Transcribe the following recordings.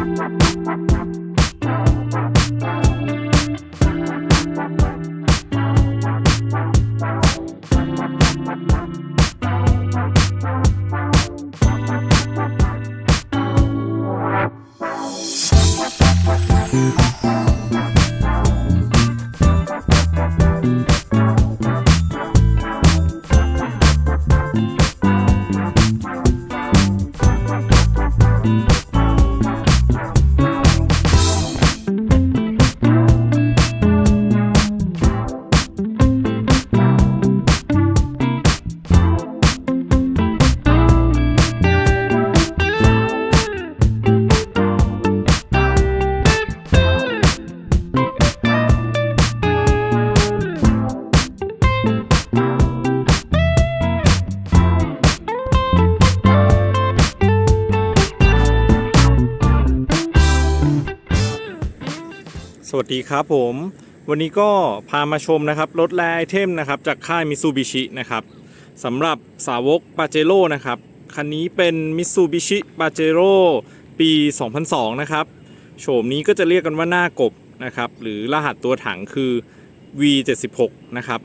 Thank you. สวัสดีครับผม วันนี้ก็พามาชมนะครับรถแรไอเทมนะครับจากค่ายมิ t ูบิชินะครับสำหรับสาวกปาเจโร่นะครับคันนี้เป็นมิ t ูบิชิปาเจโร่ปี 2002 นะครับโฉมนี้ก็จะเรียกกันว่าหน้ากบนะครับหรือรหัสตัวถังคือ V76 นะครับ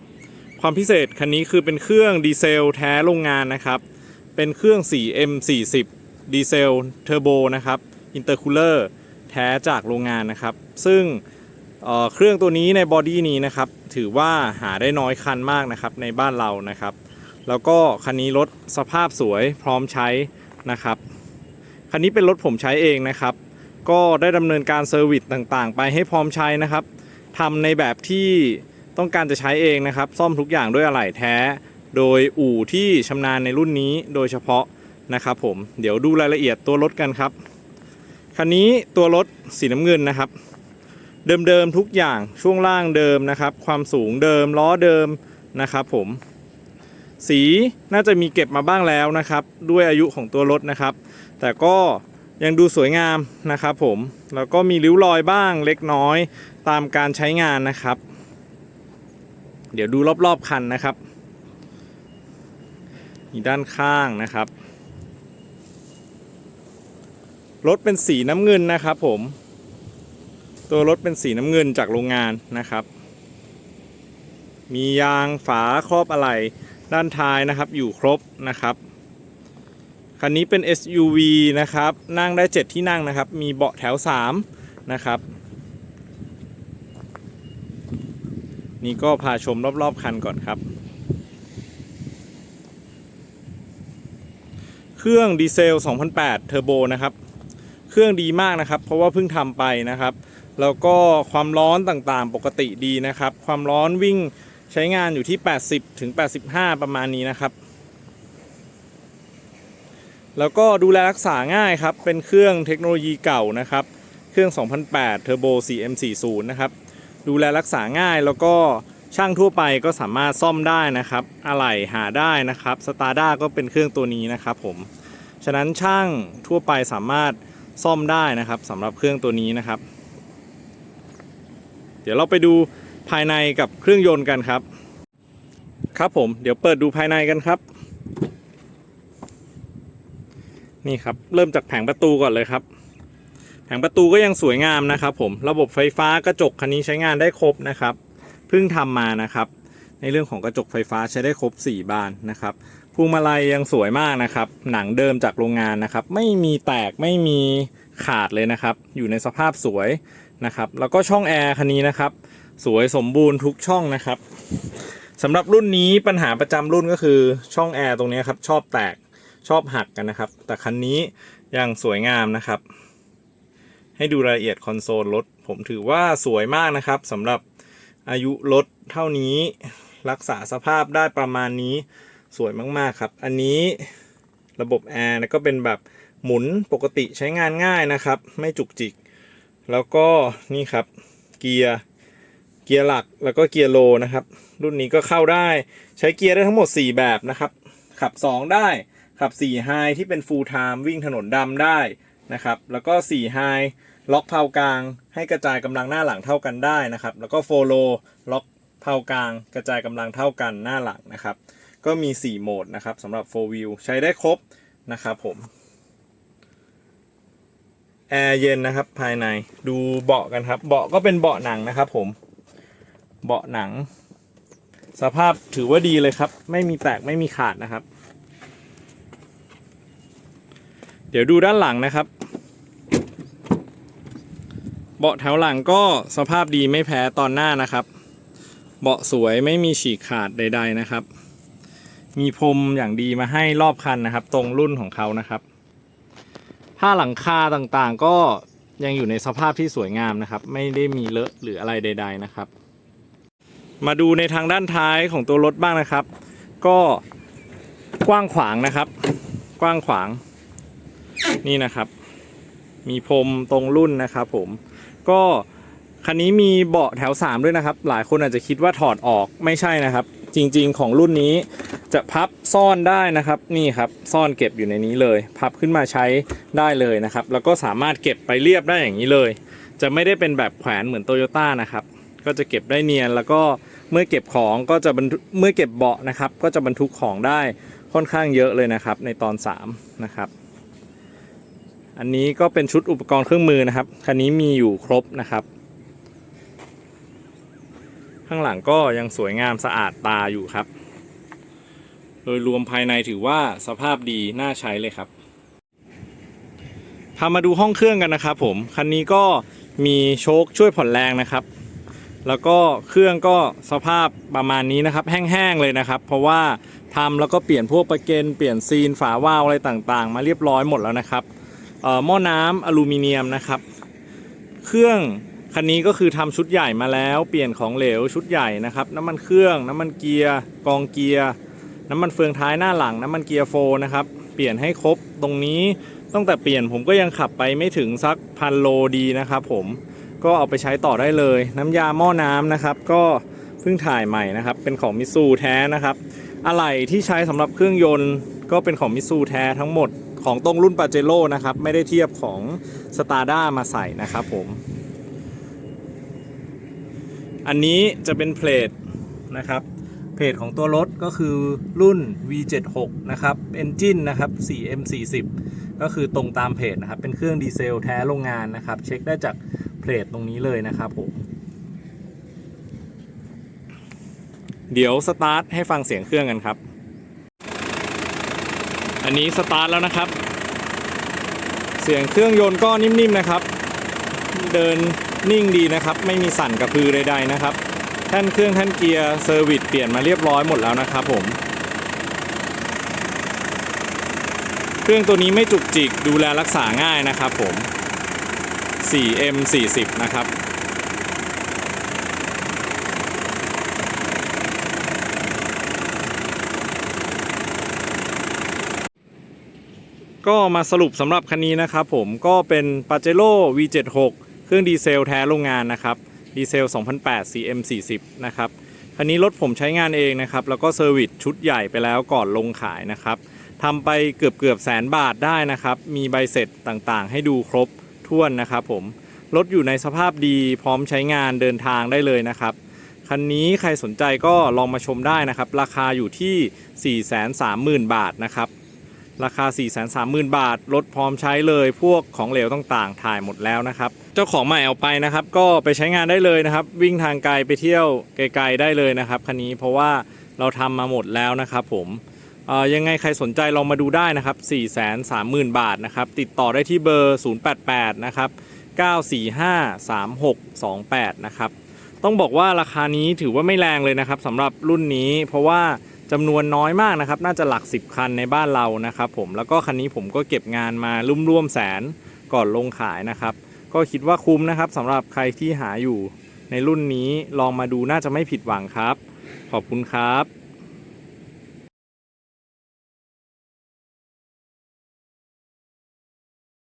ความพิเศษคันนี้คือเป็นเครื่องดีเซลแท้โรงงานนะครับเป็นเครื่อง 4M40 ดีเซลเทอร์โบนะครับอินเตอร์คูลเลอร์แท้จากโรงงานนะครับ ซึ่ง เครื่องตัวนี้ในบอดี้นี้นะครับถือว่าหาได้น้อยคันมากนะครับในบ้านเรานะครับ แล้วก็คันนี้รถสภาพสวยพร้อมใช้นะครับคันนี้เป็นรถผมใช้เองนะครับ ก็ได้ดำเนินการเซอร์วิสต่างๆ ไปให้พร้อมใช้นะครับทำในแบบที่ต้องการจะใช้เองนะครับ ซ่อมทุกอย่างด้วยอะไหล่แท้ โดยอู่ที่ชำนาญในรุ่นนี้โดยเฉพาะนะครับผมเดี๋ยวดูรายละเอียดตัวรถกันครับคันนี้ตัวรถสีน้ำเงินนะครับ เดิมๆทุกอย่างช่วงล่างเดิมนะครับ ความสูงเดิมล้อเดิมนะครับผม สีน่าจะมีเก็บมาบ้างแล้วนะครับ ด้วยอายุของตัวรถนะครับ แต่ก็ยังดูสวยงามนะครับผม แล้วก็มีริ้วรอยบ้างเล็กน้อยตามการใช้งานนะครับ เดี๋ยวดูรอบๆคันนะครับีด้านข้างนะครับ รถเป็นสีน้ำเงินนะครับผม ตัวรถเป็นสีน้ำเงินจากโรงงานนะครับ มียางฝาครอบอะไหล่ด้านท้ายนะครับ อยู่ครบนะครับคันนี้เป็น SUV นะครับ นั่งได้ 7 ที่นั่งนะครับ มีเบาะแถว 3 นะครับ นี่ก็พาชมรอบ ๆ คันก่อนครับ เครื่องดีเซล 2008 เทอร์โบนะครับ เครื่องดีมากนะครับ เพราะว่าเพิ่งทำไปนะครับ แล้วก็ความร้อนต่างๆปกติดีนะครับ ความร้อนวิ่งใช้งานอยู่ที่ 80ถึง85 ประมาณนี้นะครับ แล้วก็ดูแลรักษาง่ายครับ เป็นเครื่องเทคโนโลยีเก่านะครับ เครื่อง 2008 Turbo 4M40 นะครับ ดูแลรักษาง่ายแล้วก็ช่างทั่วไปก็สามารถซ่อมได้นะครับ อะไหล่หาได้นะครับสตาร์ด้าก็เป็นเครื่องตัวนี้นะครับผม ฉะนั้นช่างทั่วไปสามารถซ่อมได้นะครับสำหรับเครื่องตัวนี้นะครับ เดี๋ยวเราไปดูภายในกับเครื่องยนต์กันครับ ครับผมเดี๋ยวเปิดดูภายในกันครับ นี่ครับเริ่มจากแผงประตูก่อนเลยครับ แผงประตูก็ยังสวยงามนะครับ ผมระบบไฟฟ้ากระจกคันนี้ใช้งานได้ครบนะครับเพิ่งทำมานะครับในเรื่องของกระจกไฟฟ้าใช้ได้ครบ 4 บานนะครับพวงมาลัยยังสวยมากนะครับ หนังเดิมจากโรงงานนะครับ ไม่มีแตกไม่มีขาดเลยนะครับ อยู่ในสภาพสวย นะครับ แล้วก็ช่องแอร์คันนี้นะครับ สวยสมบูรณ์ทุกช่องนะครับสำหรับรุ่นนี้ปัญหาประจำรุ่นก็คือช่องแอร์ตรงนี้ครับชอบแตกชอบหักกันนะครับ แต่คันนี้ยังสวยงามนะครับ ให้ดูรายละเอียดคอนโซลรถ ผมถือว่าสวยมากนะครับสำหรับอายุรถเท่านี้รักษาสภาพได้ประมาณนี้สวยมากๆครับ อันนี้ระบบแอร์ก็เป็นแบบหมุนปกติใช้งานง่ายนะครับ ไม่จุกจิก แล้วก็นี่ครับเกียร์เกียร์หลักแล้วก็เกียร์โลนะครับ รุ่นนี้ก็เข้าได้ใช้เกียร์ได้ทั้งหมด 4 แบบนะครับ ขับ 2 ได้ขับ4 High ที่เป็น Full Time วิ่งถนนดำได้นะครับ แล้วก็4 High ล็อกเพากลาง ให้กระจายกำลังหน้าหลังเท่ากันได้นะครับ แล้วก็ Follow ล็อกเพากลาง กระจายกำลังเท่ากันหน้าหลังนะครับ ก็มี 4 โหมดนะครับสำหรับ 4 Wheel ใช้ได้ครบนะครับผม แอร์เย็นนะครับภายในดูเบาะกันครับ เบาะก็เป็นเบาะหนังนะครับผม เบาะหนัง สภาพถือว่าดีเลยครับ ไม่มีแตกไม่มีขาดนะครับ เดี๋ยวดูด้านหลังนะครับ เบาะแถวหลังก็สภาพดีไม่แพ้ตอนหน้านะครับ เบาะสวยไม่มีฉีกขาดใด ๆนะครับ มีพรมอย่างดีมาให้รอบคันนะครับ ตรงรุ่นของเขานะครับ ผ้าหลังคาต่างๆ ก็ยังอยู่ในสภาพที่สวยงามนะครับ ไม่ได้มีเลอะหรืออะไรใด ๆนะครับ มาดูในทางด้านท้ายของตัวรถบ้างนะครับ ก็กว้างขวางนะครับ กว้างขวางนี่นะครับ มีพรมตรงรุ่นนะครับผมก็คันนี้มีเบาะแถว 3 ด้วยนะครับ หลายคนอาจจะคิดว่าถอดออกไม่ใช่นะครับ จริง ๆ ของรุ่นนี้จะพับซ่อนได้นะครับนี่ครับซ่อนเก็บอยู่ในนี้เลย พับขึ้นมาใช้ได้เลยนะครับ แล้วก็สามารถเก็บไปเรียบได้อย่างนี้เลย จะไม่ได้เป็นแบบแขวนเหมือนโตโยต้านะครับก็จะเก็บได้เนียนแล้วก็เมื่อเก็บของก็จะเมื่อเก็บเบาะนะครับ ก็จะบรรทุกของได้ค่อนข้างเยอะเลยนะครับ ในตอน 3 นะครับ อันนี้ก็เป็นชุดอุปกรณ์เครื่องมือนะครับคันนี้มีอยู่ครบนะครับ ข้างหลังก็ยังสวยงามสะอาดตาอยู่ครับ โดยรวมภายในถือว่าสภาพดีน่าใช้เลยครับพามาดูห้องเครื่องกันนะครับผม คันนี้ก็มีโชคช่วยผ่อนแรงนะครับ แล้วก็เครื่องก็สภาพประมาณนี้นะครับ แห้งๆเลยนะครับ เพราะว่าทำแล้วก็เปลี่ยนพวกประเกนเปลี่ยนซีนฝาวาล์วอะไรต่างๆ มาเรียบร้อยหมดแล้วนะครับอ่อหม้อน้ำอลูมิเนียมนะครับ เครื่อง คันนี้ก็คือทำชุดใหญ่มาแล้ว เปลี่ยนของเหลวชุดใหญ่นะครับน้ำมันเครื่องน้ำมันเกียร์กองเกียร์น้ำมันเฟืองท้ายหน้าหลังน้ำมันเกียร์โฟร์นะครับเปลี่ยนให้ครบตรงนี้ตั้งแต่เปลี่ยนผมก็ยังขับไปไม่ถึงสักพันโลดีนะครับผมก็เอาไปใช้ต่อได้เลย น้ำยาหม้อน้ำนะครับก็เพิ่งถ่ายใหม่นะครับเป็นของมิซูแท้นะครับอะไหล่ที่ใช้สำหรับเครื่องยนต์ ก็เป็นของมิซูแท้ทั้งหมดของตรงรุ่นปาเจโร่นะครับไม่ได้เทียบของสตาร์ด้ามาใส่นะครับผม อันนี้จะเป็นเพลทนะครับ เพจของตัวรถก็คือรุ่น V76 นะครับ Engine นะครับ 4M40 ก็คือตรงตามเพจนะครับ เป็นเครื่องดีเซลแท้โรงงานนะครับ เช็คได้จากเพจตรงนี้เลยนะครับผม เดี๋ยวสตาร์ทให้ฟังเสียงเครื่องกันครับ อันนี้สตาร์ทแล้วนะครับ เสียงเครื่องยนต์ก็นิ่มๆนะครับ เดิน นิ่งดีนะครับ ไม่มีสั่นกระพือใดๆนะครับ แท่นเครื่องแท่นเกียร์เซอร์วิสเปลี่ยนมาเรียบร้อยหมดแล้วนะครับผมเครื่องตัวนี้ไม่จุกจิกดูแลรักษาง่ายนะครับผม 4M40 นะครับ ก็มาสรุปสำหรับคันนี้นะครับผมก็เป็น Pajero V76 เครื่องดีเซลแท้โรงงานนะครับดีเซล 2008 CM40 นะครับคันนี้รถผมใช้งานเองนะครับ แล้วก็เซอร์วิสชุดใหญ่ไปแล้วก่อนลงขายนะครับทำไปเกือบเกือบแสนบาทได้นะครับ มีใบเสร็จต่างๆ ให้ดูครบถ้วนนะครับผม รถอยู่ในสภาพดีพร้อมใช้งานเดินทางได้เลยนะครับ คันนี้ใครสนใจก็ลองมาชมได้นะครับ ราคาอยู่ที่ 430,000 บาทนะครับ ราคา 430,000 บาท รถพร้อมใช้เลยพวกของเหลวต่างๆ ถ่ายหมดแล้วนะครับ เจ้าของใหม่เอาไปนะครับ ก็ไปใช้งานได้เลยนะครับ วิ่งทางไกลไปเที่ยวไกลๆได้เลยนะครับคันนี้เพราะว่าเราทำมาหมดแล้วนะครับผมยังไงใครสนใจลองมาดูได้นะครับ 430,000 บาทนะครับ ติดต่อได้ที่เบอร์ 088 นะครับ 945 3628 นะครับ ต้องบอกว่าราคานี้ถือว่าไม่แรงเลยนะครับสำหรับรุ่นนี้เพราะว่า จำนวนน้อยมากนะครับ น่าจะหลัก 10 คันในบ้านเรานะครับผมแล้วก็คันนี้ผมก็เก็บงานมารุ่มร่วมๆแสนก่อนลงขายนะครับ ก็คิดว่าคุ้มนะครับสำหรับใครที่หาอยู่ในรุ่นนี้ลองมาดูน่าจะไม่ผิดหวังครับ ขอบคุณครับ